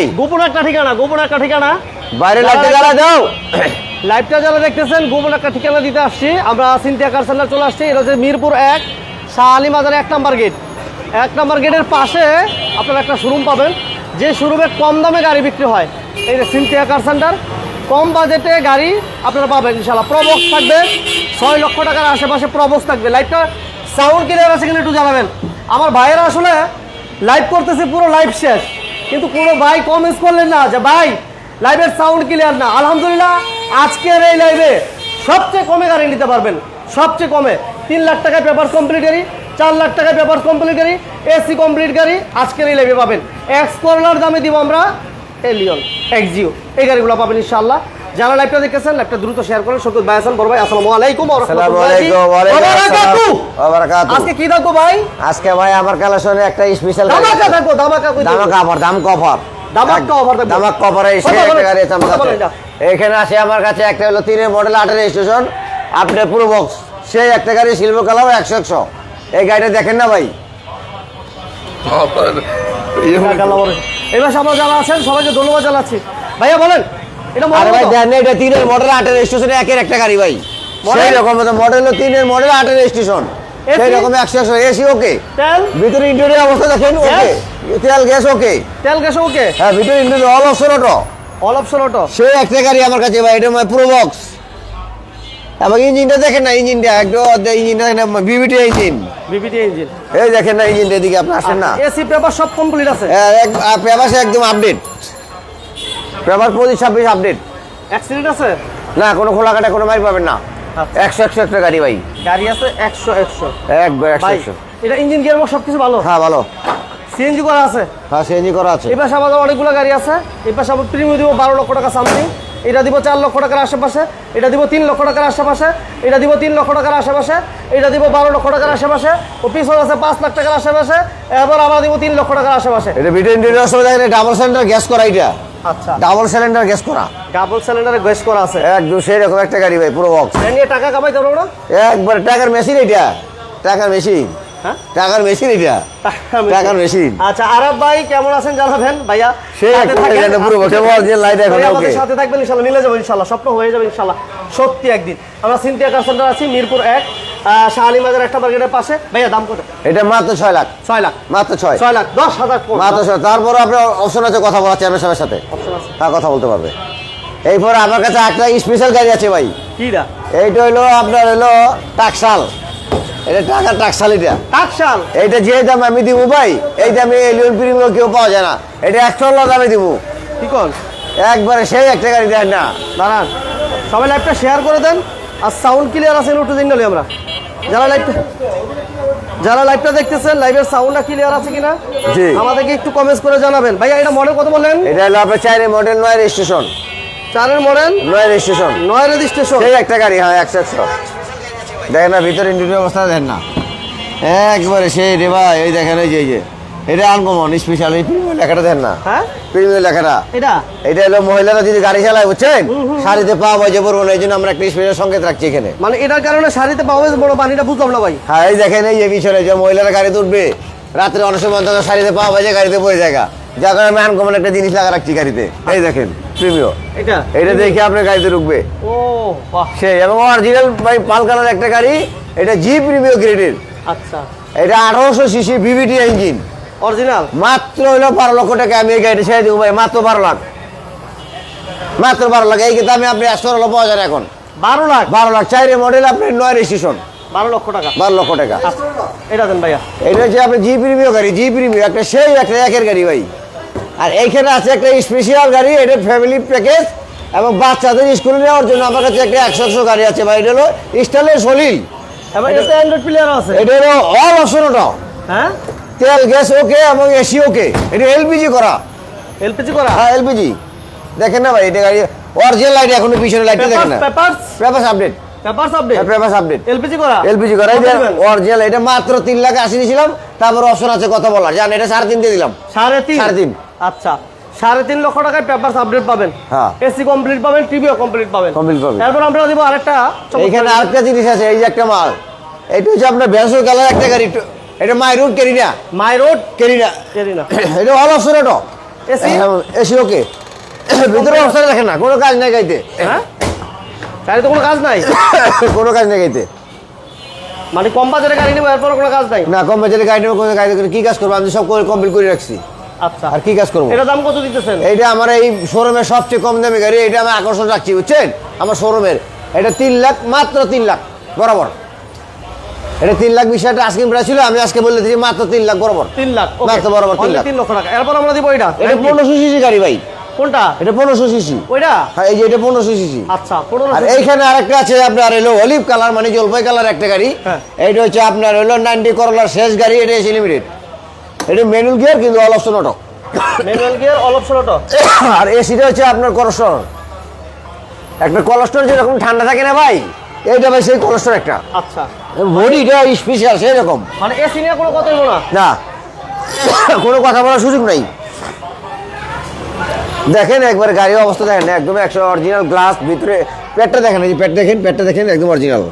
ভাই। গোপন একটা ঠিকানা গোপন একটা ঠিকানা। বাইরে লাইটটা জ্বালা দাও। লাইভটা যারা দেখতেছেন গোপন একটা ঠিকানা দিতে আসছি। আমরা সিনথিয়া কার সেন্টার চলে আসছি এটা হচ্ছে মিরপুর এক শাহ আলী মাজার এক নাম্বার গেট। এক নাম্বার গেটের পাশে আপনারা একটা শোরুম পাবেন যে শোরুমে কম দামে গাড়ি বিক্রি হয়। এই যে সিনথিয়া কার সেন্টার কম বাজেটে গাড়ি আপনারা পাবেন ইনশাল্লাহ প্রবক্স থাকবে ছয় লক্ষ টাকার আশেপাশে প্রবক্স থাকবে। লাইভটা সাউন্ড ক্লিয়ার আছে কিনা একটু জানাবেন। আমার ভাইয়েরা আসলে লাইভ করতেছে পুরো লাইভ শেষ। কিন্তু কোনো ভাই কমেন্টস করলেন না যে, ভাই লাইভের সাউন্ড ক্লিয়ার না। আলহামদুলিল্লাহ, আজকের এই লাইভে সবচেয়ে কমে গাড়ি নিতে পারবেন, সবচেয়ে কমে। তিন লাখ টাকায় পেপার কমপ্লিট গাড়ি, চার লাখ টাকায় পেপার কমপ্লিট গাড়ি এসি কমপ্লিট গাড়ি আজকের এই লাইভে পাবেন। এক্স করলার দামে দিব আমরা এলিয়ন এক্সিও এই গাড়িগুলো পাবেন ইনশাআল্লাহ। যারা লাইভটা দেখেছেন লাইভটা দ্রুত শেয়ার করেন। শকুত ভাই হাসান বড় ভাই আসসালামু আলাইকুম ওয়া রাহমাতুল্লাহি। আলাইকুম ওয়া আলাইকুম ওয়া আসসালাম। বারাকাতুহু। ওয়া বারাকাতুহু। আজকে কি থাকব ভাই? আজকে ভাই আমার কালেকশনে একটা স্পেশাল ধামাকা থাকব ধামাকা কই? দামাক অফার দাম কফার। দামাক কফারে এসে কথা একটা বলেন, গাড়ি আছে আমার কাছে এখানে আসে আমার কাছে একটা হলো তিনের মডেল আটের স্টেশন আপনি পুরো বক্স সেই একটা গাড়ি সিলভার কালার একশো একশো। এই গাড়িটা দেখেন না ভাই? বলে। এবার সবাই যারা আছেন সবাইকে ধন্যবাদ জানাচ্ছি। ভাইয়া বলেন। আরে ভাই দেন এটা তিনের মডেল আটের স্টেশনে একের একটা গাড়ি ভাই। সেই রকম মডেল তিনের মডেল আটের স্টেশন সেই রকম একশো একশো এসি ওকে ভিতরে ইন্টেরিয়র অবস্থা দেখেন ওকে তেল গ্যাস ওকে তেল গ্যাস ওকে হ্যাঁ ভিতরে interior all option auto all option auto সেই একটা গাড়ি আমার কাছে ভাই এটা মানে পুরো বক্স এবং ইঞ্জিনটা দেখেন না ইঞ্জিনটা একদম ইঞ্জিনটা দেখেন বিবিটি ইঞ্জিন বিবিটি ইঞ্জিন এই দেখেন না ইঞ্জিনটা এদিকে আপনি আসেন না। এসি পেপার সব কমপ্লিট আছে। পেপারসে একদম আপডেট পেপার পঁচিশ ছাব্বিশ আপডেট অ্যাক্সিডেন্ট আছে? না কোনো খোলা কাটা কোনো মাইর পাবেন না। আচ্ছা। একশো একশো একটা গাড়ি ভাই। গাড়ি আছে একশো একশো। একবার একশো একশো। এটা ইঞ্জিন গিয়ার সব কিছু ভালো? হ্যাঁ ভালো। সিএনজি করা আছে? হ্যাঁ সিএনজি করা আছে। এই পাশে আমাদের অনেকগুলো গাড়ি আছে। এই পাশে আমরা প্রিমিয়াম দিব বারো লক্ষ টাকা সামথিং এটা দিব চার লক্ষ টাকার আশেপাশে। এটা দিব তিন লক্ষ টাকার আশেপাশে। এটা দিব তিন লক্ষ টাকার আশেপাশে। এটা দিব বারো লক্ষ টাকার আশেপাশে। ও পিছনে আছে পাঁচ লাখ টাকার আশেপাশে। এবার আমরা দিব তিন লক্ষ টাকার আশেপাশে। এটা দেখেন ডাবল সিলিন্ডার গ্যাস করা এটা। আচ্ছা। ডাবল সিলিন্ডার গ্যাস করা। ডাবল সিলিন্ডারে গ্যাস করা আছে? একদম সেই রকম একটা গাড়ি ভাই পুরো বক্স নিয়ে টাকা পারব না? একবার টাকার মেশিন এটা টাকার মেশিন হ্যাঁ? টাকার মেশিন এটা টাকার মেশিন আচ্ছা আরব ভাই কেমন আছেন জানাবেন? ভাইয়া সেই। পুরো বল যে লাইট এখন ওকে সাথে থাকবেন ইনশাল্লাহ। মিলে যাব ইনশাল্লাহ। স্বপ্ন হয়ে যাবে ইনশাল্লাহ। সত্যি একদিন। আমরা কার সেন্টার আছি মিরপুর এক। মাজার একটা মার্কেটের পাশে। ভাইয়া দাম কত? এটা মাত্র ছয় লাখ। ছয় লাখ। মাত্র ছয়। ছয় লাখ দশ হাজার মাত্র ছয় তারপরে আপনার অপশন আছে কথা বলা চেয়ারম্যান সাহেবের সাথে। অপশন আছে। হ্যাঁ কথা বলতে পারবে। এরপরে আমার কাছে একটা স্পেশাল গাড়ি আছে ভাই। কি দা এইটা হইল আপনার হইল টাকশাল। এটা টাকা টাকশাল এটা। টাকশাল? এইটা যে দাম আমি দিব ভাই এই দামে এলিয়ন প্রিমিয়াম কেউ পাওয়া যায় না। এটা একশো দামে দিব। কি কর? একবারে সেই একটা গাড়ি দেন না। দাঁড়ান। সবাই লাইভটা শেয়ার করে দেন। আর সাউন্ড ক্লিয়ার আছে একটু আমরা। যারা লাইভটা যারা লাইভটা দেখতেছেন লাইভের সাউন্ডটা ক্লিয়ার আছে কিনা? জি। আমাদেরকে একটু কমেন্টস করে জানাবেন। ভাইয়া এটা মডেল কত বললেন? এটা হলো আপনার চাইরে মডেল নয় রেজিস্ট্রেশন চারের মডেল নয় রেজিস্ট্রেশন নয় রেজিস্ট্রেশন সেই একটা গাড়ি হ্যাঁ একশো একশো। দেখেন না ভিতরে ইন্টারভিউ অবস্থা দেখেন না। একবারে সেই রে ভাই ওই দেখেন ওই যে যে। এটা আনকমন স্পেশাল এই প্রিমিয়াম লেখাটা দেন না। হ্যাঁ? প্রিমিয়াম লেখাটা। এটা? এটা হলো মহিলারা যদি গাড়ি চালায় বুঝছেন? শাড়িতে পা বাজে পড়ব না এই জন্য আমরা একটা স্পেশাল সংকেত রাখছি এখানে। মানে এটার কারণে শাড়িতে পাওয়া বড় পানিটা বুঝলাম না ভাই। হ্যাঁ এই দেখেন এই যে পিছনে যে মহিলারা গাড়িতে উঠবে রাত্রে অনেক সময় অন্তত শাড়িতে পা বাজে গাড়িতে বয়ে জায়গা। যার কারণে আমি আনকমন একটা জিনিস লাগা রাখছি গাড়িতে। এই দেখেন প্রিমিয়াম এটা? এটা দেখে আপনার গাড়িতে ঢুকবে। ও বাহ। সেই এবং অরিজিনাল ভাই পাল কালার একটা গাড়ি এটা জি প্রিমিয়াম গ্রেডের আচ্ছা। এটা আঠারোশো সিসি বিবিটি ইঞ্জিন অরিজিনাল মাত্র হইল বারো লক্ষ টাকা আমি এই গাড়িটা ছেড়ে দেবো ভাই মাত্র বারো লাখ। মাত্র বারো লাখ এই দামে আপনি হলো পাওয়া যায় এখন। বারো লাখ? বারো লাখ চাইরে মডেল আপনি নয় রেজিস্ট্রেশন বারো লক্ষ টাকা। বারো লক্ষ টাকা। আচ্ছা, এটা দেন ভাইয়া। এটা হচ্ছে আপনি জি প্রিমিয়াম গাড়ি জি প্রিমিয়াম একটা সেই একটা একের গাড়ি ভাই। আর এইখানে আছে একটা স্পেশাল গাড়ি এটা ফ্যামিলি প্যাকেজ এবং বাচ্চাদের স্কুলে নেওয়ার জন্য আমার কাছে একটা একশো একশো গাড়ি আছে ভাই এটা হলো স্টাইলের সলিল এবং এটাতে অ্যান্ড্রয়েড প্লেয়ার আছে। এটা হলো অল অপশন ওটা হ্যাঁ? তেল গ্যাস ওকে এবং এসি ওকে। এটা এলপিজি করা। এলপিজি করা? হ্যাঁ এলপিজি। দেখেন না ভাই এটা গাড়ি অরিজিনাল লাইট এখনও পিছনে লাইট দেখেন না। Papers paper update papers update paper update LPG করা? এলপিজি করা যে অরিজিনাল এটা মাত্র তিন লাখ আশি দিয়েছিলাম তারপর অপশন আছে কথা বলার। জান এটা সাড়ে তিন দিয়ে দিলাম। সাড়ে তিন? সাড়ে তিন। আচ্ছা সাড়ে তিন লক্ষ টাকায় পেপারস আপডেট পাবেন। হ্যাঁ। এসি কমপ্লিট পাবেন টিভিও কমপ্লিট পাবেন। Complete পাবেন। তারপর আমরা দিব আরেকটা এইখানে আরেকটা জিনিস আছে এই যে একটা মাল। এটা হচ্ছে আপনার বেসর কালার একটা গাড়ি এটা মাই রুট কেরি না। মাই রোড কেরি না। কেরি না। এটা অল অপশন এটা AC? AC okay. ভিতরে অবস্থা দেখেন না কোনো কাজ নেই গাইতে। হ্যাঁ? গাড়িতে কোনো কাজ নাই? কোনো কাজ নেই গাইতে। মানে কম বাজারে গাড়ি নেব এরপর কোনো কাজ নাই? না কম বাজারে গাড়ি নেব কোনো গাড়ি কি কাজ করব? আমি সব কমপ্লিট করে রাখছি। আচ্ছা। আর কি কাজ করব? এটা দাম কত দিতেছেন? এইটা আমার এই শোরুমের সবচেয়ে কম দামি গাড়ি এটা আমি আকর্ষণ রাখছি বুঝছেন? আমার শোরুমের। এটা তিন লাখ মাত্র তিন লাখ বরাবর। এটা তিন লাখ বিশ হাজার আজকে প্রায় ছিল আমি আজকে বলে দিচ্ছি মাত্র তিন লাখ বরাবর। তিন লাখ মাত্র বরাবর তিন লাখ। তিন লক্ষ টাকা। এরপর আমরা দিব এটা। এটা পনেরোশো সিসি গাড়ি ভাই। কোনটা? এটা পনেরোশো সিসি। ওইটা? হ্যাঁ এই যে এটা পনেরোশো সিসি। আচ্ছা আর এইখানে আরেকটা আছে আপনার এলো অলিভ কালার মানে জলপাই কালার একটা গাড়ি। হ্যাঁ। এইটা হচ্ছে আপনার হলো নাইনটি করলার শেষ গাড়ি এটা এসে লিমিটেড এটা ম্যানুয়াল গিয়ার কিন্তু all option auto manual gear all option auto আর এসিটা হচ্ছে আপনার একটা কোলেস্ট্রল যেরকম ঠান্ডা থাকে না ভাই এইটা ভাই সেই কোলেস্ট্রল একটা। আচ্ছা। বডিটা স্পেশাল সেই রকম মানে এসি নিয়ে কোনো কথা হইব না? না। কোনো কথা বলার সুযোগ নাই। দেখেন একবার গাড়ির অবস্থা দেখেন একদম একশো অরিজিনাল গ্লাস ভিতরে পেটটা দেখেন এই পেট দেখেন পেটটা দেখেন একদম অরিজিনাল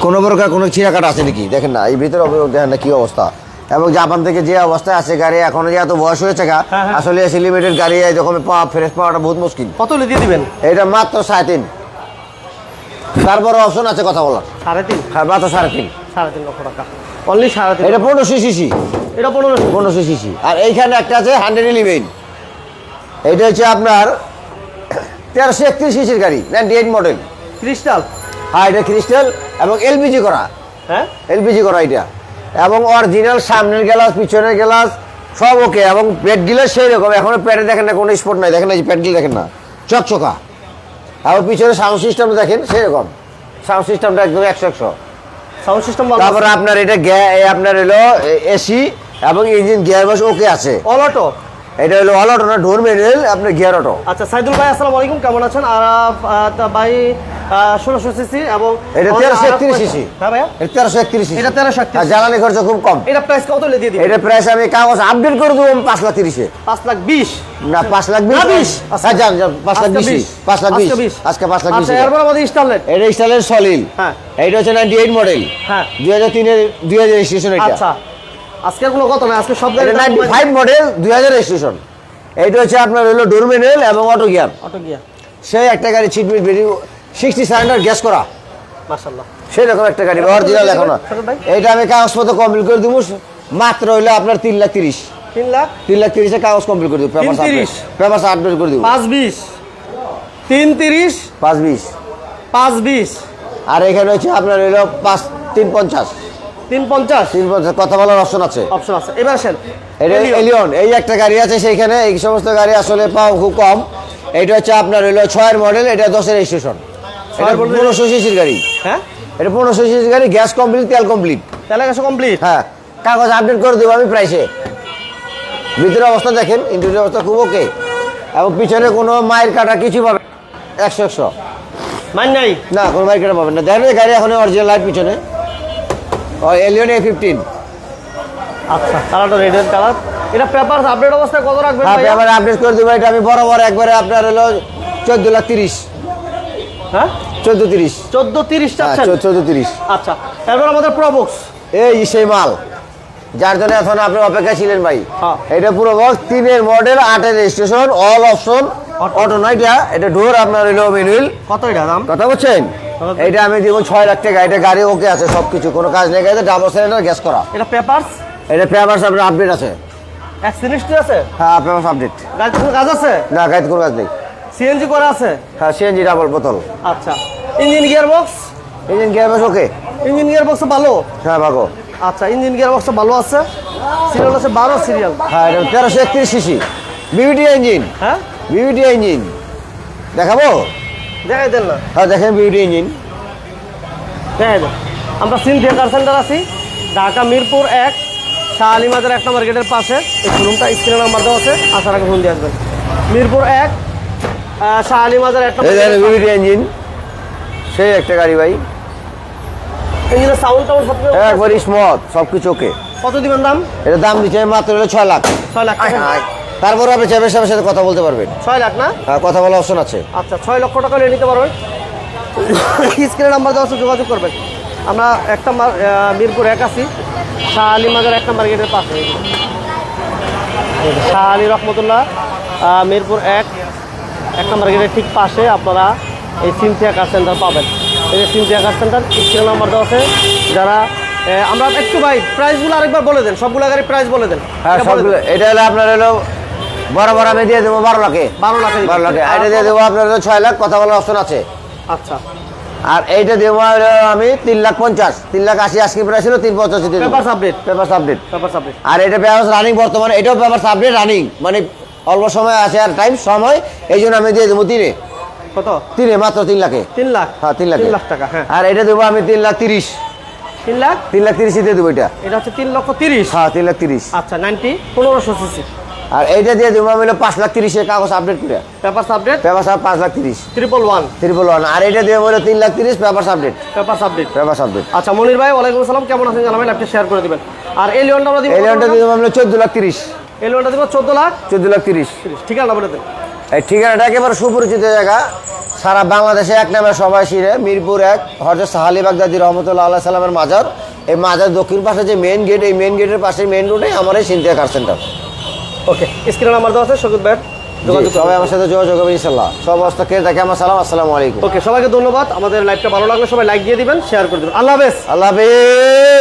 কোনো প্রকার কোনো ছিঁড়াকাটা আছে নাকি? দেখেন না এই ভিতরে দেখেন না কি অবস্থা। এবং জাপান থেকে যে অবস্থায় আছে গাড়ি এখনও যে এত বয়স হয়েছে গা হ্যাঁ, হ্যাঁ। আসলে এসি লিমিটেড গাড়ি যখন পাওয়া ফ্রেশ পাওয়াটা বহুত মুশকিল। কত দিয়ে দিবেন? এটা মাত্র সাড়ে তিন। তারপরে অপশন আছে কথা বলার। সাড়ে তিন। হ্যাঁ মাত্র সাড়ে তিন। সাড়ে তিন লক্ষ টাকা। অনলি সাড়ে তিন এটা পনেরোশো সিসি। এটা পনেরো পনেরোশো সিসি। আর এইখানে একটা আছে হান্ড্রেড ইলেভেন এটা হচ্ছে আপনার তেরোশো একত্রিশ সিসির গাড়ি নাইনটি এইট মডেল ক্রিস্টাল হ্যাঁ এটা ক্রিস্টাল এবং এলপিজি করা। হ্যাঁ? এলপিজি করা এটা এবং অরিজিনাল সামনের গ্লাস পিছনের গ্লাস সব ওকে এবং পেট গিলাস সেই রকম এখনও পেটে দেখেন না কোনো স্পট নাই। দেখেন না এই যে পেট গিল দেখেন না। চকচকা। এবং পিছনে সাউন্ড সিস্টেম দেখেন সেরকম। সাউন্ড সিস্টেমটা একদম একশো একশো। সাউন্ড সিস্টেম তারপরে আপনার এটা গ্যা আপনার হলো এসি এবং ইঞ্জিন গিয়ার বাস ওকে আছে। অল অটো এটা হলো অল অটো না ডোর ম্যানুয়াল আপনার গিয়ার অটো আচ্ছা সাইদুল ভাই আসসালামু আলাইকুম কেমন আছেন? আর ভাই ষোলোশো সিসি এবং এটা তেরোশো একত্রিশ সিসি হ্যাঁ ভাইয়া? এটা তেরোশো একত্রিশ এটা 1331 আর জ্বালানি খরচ খুব কম। এটা প্রাইস কত দিয়ে দিবেন? এটা প্রাইস আমি কাগজ আপডেট করে দেবো পাঁচ লাখ তিরিশে। পাঁচ লাখ বিশ। না পাঁচ লাখ বিশ বিশ। হ্যাঁ যান যান পাঁচ লাখ বিশ। পাঁচ লাখ বিশ। আজকে পাঁচ লাখ বিশ আচ্ছা এরপর আমাদের স্টারলেট এটা স্টাইলের সলিল হ্যাঁ। এইটা হচ্ছে নাইনটি এইট মডেল হ্যাঁ। দুই হাজার তিনের দুই হাজার রেজিস্ট্রেশন এটা। আচ্ছা। আজকে কোনো কথা ভাই আজকে সব গাড়ি 95 মডেল 2000 রেজিস্ট্রেশন এইটা হচ্ছে আপনার হলো ডোর ম্যানুয়াল এবং অটো গিয়ার অটো গিয়ার সেই একটা গাড়ি চিটমিট বেরি 60 সিলিন্ডার গ্যাস করা। মাশাআল্লাহ। সেই রকম একটা গাড়ি অরিজিনাল এখন। এইটা আমি কাগজপত্র কমপ্লিট করে দিব মাত্র হইল আপনার 3 লাখ 30 3 লাখ? 3 লাখ 30 এ কাগজ কমপ্লিট করে দিব পেপার আপডেট পেপার আপডেট করে দিব। 5 20 3 30 5 20 5 20 আর এখানে হচ্ছে আপনার হইল 5 3 50 কথা বলার অপশন আছে। অপশন আছে। এবার আসেন। এটা এলিয়ন এই একটা গাড়ি আছে সেইখানে এই সমস্ত গাড়ি আসলে পাওয়া খুব কম। এটা হচ্ছে আপনার ছয়ের মডেল এটা দশের এটা পনেরোশো সিসির গাড়ি। হ্যাঁ? এটা পনেরোশো সিসির গাড়ি গ্যাস কমপ্লিট তেল কমপ্লিট কমপ্লিট হ্যাঁ। কাগজ আপডেট করে দেবো আমি প্রাইসে ভিতরে অবস্থা দেখেন ইন্টেরিয়র অবস্থা খুব ওকে এবং পিছনে কোনো মায়ের কাটা কিছু পাবে একশো একশো। মান নাই? না কোনো মায়ের কাটা পাবেন না। দেখেন গাড়ি এখন অরিজিনাল লাইট পিছনে। এলিয়ন এ ফিফটিন আচ্ছা কালারটা রেড কালার। এটা পেপার আপডেট অবস্থায় কত রাখবেন হ্যাঁ? আবার আপডেট করে দেবো। এটা আমি বরাবর একবারে আপনার হলো চোদ্দ লাখ তিরিশ। হ্যাঁ? চোদ্দ তিরিশ। চোদ্দ তিরিশ হ্যাঁ চোদ্দ তিরিশ। আচ্ছা তারপর আমাদের প্রবক্স এই সেই মাল। যার জন্য এখন আপনি অপেক্ষা ছিলেন ভাই। হ্যাঁ। এটা পুরো বক্স তিনের মডেল আটের রেজিস্ট্রেশন অল অপশন। অটো নয় এটা ডোর আপনার হইল ম্যানুয়াল কত এটা দাম? কথা বলছেন? এটা আমি দিব ছয় লাখ টাকা এটা গাড়ি ওকে আছে সব কিছু কোনো কাজ নেই গাড়িতে ডাবল সিলিন্ডার গ্যাস করা। এটা পেপারস এটা পেপারস আপনার আপডেট আছে। অ্যাক্সিডেন্টটি আছে? হ্যাঁ পেপারস আপডেট গাড়িতে কোনো কাজ আছে? না গাড়িতে কোনো কাজ নেই। সিএনজি করা আছে? হ্যাঁ সিএনজি ডাবল বোতল আচ্ছা। Engine gear box engine gear box okay. Engine gear box ভালো? হ্যাঁ ভাগো। আচ্ছা ইঞ্জিন গিয়ার বক্স ভালো আছে। সিরিয়াল আছে বারো সিরিয়াল হ্যাঁ এটা তেরোশো একত্রিশ সিসি বিবিটি ইঞ্জিন হ্যাঁ? বিবিটি ইঞ্জিন দেখাবো? দেখাই দেন না। হ্যাঁ দেখেন ইঞ্জিন দেখাই দেন। আমরা সিনথিয়া কার সেন্টার আছি। ঢাকা মিরপুর এক শাহ আলী মাজার এক নম্বর গেটের পাশে। এই শোরুমটা স্ক্রিনের নাম্বার দেওয়া আছে। আসার আগে ফোন দিয়ে আসবেন। মিরপুর এক শাহ আলী মাজার এক নম্বর ইঞ্জিন সেই একটা গাড়ি ভাই। ইঞ্জিনের সাউন্ড টাউন্ড সব একবার স্মথ সব কিছু ওকে কত দিবেন দাম? এটা দাম দিচ্ছে মাত্র ছয় লাখ। ছয় লাখ। তারপরে আপনি চাইবেন সাথে সাথে কথা বলতে পারবেন। ছয় লাখ না? হ্যাঁ, কথা বলার অপশন আছে। আচ্ছা ছয় লক্ষ টাকা নিয়ে নিতে পারবেন। স্ক্রিনের নাম্বার দেওয়া যোগাযোগ করবেন। আমরা এক একটা মিরপুর এক আছি। শাহ আলী মাজার এক নম্বর গেটের পাশে। শাহ আলী রহমতুল্লাহ মিরপুর এক এক নম্বর গেটের ঠিক পাশে আপনারা এই সিনথিয়া কার সেন্টার পাবেন। এই যে Cynthia car centre screen number দেওয়া আছে। যারা আমরা একটু ভাই প্রাইসগুলো আরেকবার বলে দেন। সবগুলো গাড়ির প্রাইস বলে দেন। হ্যাঁ সবগুলো এটা হলো আপনার হলো বরাবর আমি দিয়ে দেবো বারো লাখে। বারো লাখে বারো লাখে। এটা দিয়ে দেবো আপনার ছয় লাখ কথা বলার অপশন আছে। আচ্ছা। আর এইটা দেবো আমি তিন লাখ পঞ্চাশ। তিন লাখ আশি আজকে প্রাইস ছিল তিন পঞ্চাশ paper update paper update paper update আর এটা পেপার রানিং বর্তমানে এটাও পেপার আপডেট রানিং মানে অল্প সময় আছে আর টাইম সময় এই জন্য আমি দিয়ে দেবো তিনে। কত? তিনে মাত্র তিন লাখে। তিন লাখ? হ্যাঁ তিন লাখ। তিন লাখ টাকা হ্যাঁ। আর এটা দেবো আমি তিন লাখ তিরিশ। তিন লাখ? তিন লাখ তিরিশই দিয়ে দেবো এটা। এটা হচ্ছে তিন লক্ষ তিরিশ। হ্যাঁ তিন লাখ তিরিশ। আচ্ছা নাইনটি পনেরোশো সিসি আর এইটা দিয়ে দেবো আমি পাঁচ লাখ তিরিশের কাগজ আপডেট করে। পেপার আপডেট পেপার সাপ পাঁচ লাখ তিরিশ। ট্রিপল ওয়ান ত্রিপল ওয়ান আর এটা দিয়ে বলে তিন লাখ তিরিশ paper update paper update paper update আচ্ছা মনির ভাই ওয়ালাইকুম আসসালাম। কেমন আছেন জানাবেন? আপনি শেয়ার করে দিবেন। আর এই লিওনটা আমরা দিব এই লোনটা দিয়ে দেবো আমি চোদ্দ লাখ তিরিশ। এই লিওনটা দিব চোদ্দ লাখ চোদ্দ লাখ তিরিশ। ঠিকানা বলে দেন। এই ঠিকানাটা একেবারে সুপরিচিত জায়গা। সারা বাংলাদেশে এক নামে সবাই শিরে মিরপুর এক হরজত সাহালি বাগদাদি রহমতুল্লাহ আল্লাহ সাল্লামের মাজার। এই মাজার দক্ষিণ পাশে যে মেন গেট এই মেন গেটের পাশে মেন রোডে আমার এই সিনথিয়া কার সেন্টার ওকে স্ক্রিনে নাম্বার দেওয়া আছে সকুদ ভাই সবাই আমার সাথে যোগাযোগ হবে ইনশাল্লাহ। সব অবস্থা কে দেখে আমার সালাম আসসালামু আলাইকুম। ওকে সবাইকে ধন্যবাদ। আমাদের লাইভটা ভালো লাগলে সবাই লাইক দিয়ে দিবেন শেয়ার করে দিবেন। আল্লাহ হাফেজ। আল্লাহ হাফিজ।